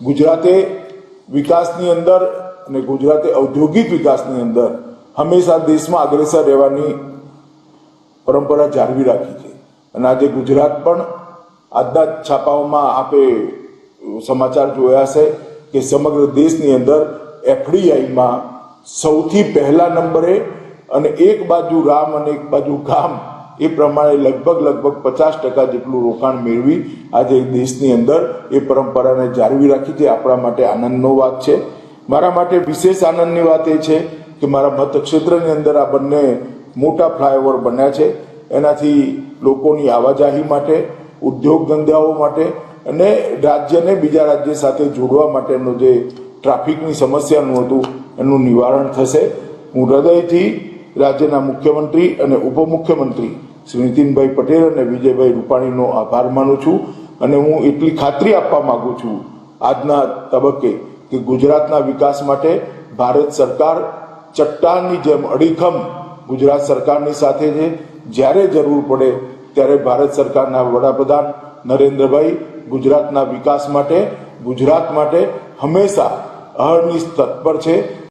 ગુજરાતે વિકાસની અંદર અને ગુજરાતે ઔદ્યોગિક વિકાસની અંદર હંમેશા દેશમાં અગ્રેસર રહેવાની પરંપરા જાળવી રાખી છે. અને આજે ગુજરાત પણ આજના છાપાઓમાં આપે સમાચાર જોયા છે કે સમગ્ર દેશની અંદર એફડીઆઈમાં સૌથી પહેલા નંબરે અને એક બાજુ રામ અને એક બાજુ ગામ એ પ્રમાણે લગભગ લગભગ પચાસ ટકા જેટલું રોકાણ મેળવી આજે દેશની અંદર એ પરંપરાને જાળવી રાખી છે. આપણા માટે આનંદનો વાત છે. મારા માટે વિશેષ આનંદની વાત એ છે કે મારા મતક્ષેત્રની અંદર આ બંને મોટા ફ્લાયઓવર બન્યા છે. એનાથી લોકોની આવાજાહી માટે, ઉદ્યોગ ધંધાઓ માટે અને રાજ્યને બીજા રાજ્ય સાથે જોડવા માટેનું જે ટ્રાફિકની સમસ્યાનું હતું, એનું નિવારણ થશે. હું હૃદયથી રાજ્યના મુખ્યમંત્રી અને ઉપમુખ્યમંત્રી શ્રી નીતિનભાઈ પટેલ અને વિજયભાઈ રૂપાણીનો આભાર માનું છું અને હું એટલી ખાતરી આપવા માગું છું આજના તબક્કે કે ગુજરાતના વિકાસ માટે ભારત સરકાર ચટ્ટાનની જેમ અડીખમ ગુજરાત સરકારની સાથે છે. જ્યારે જરૂર પડે ત્યારે ભારત સરકારના વડાપ્રધાન નરેન્દ્રભાઈ ગુજરાતના વિકાસ માટે, ગુજરાત માટે હંમેશા અહર્નિશ તત્પર છે.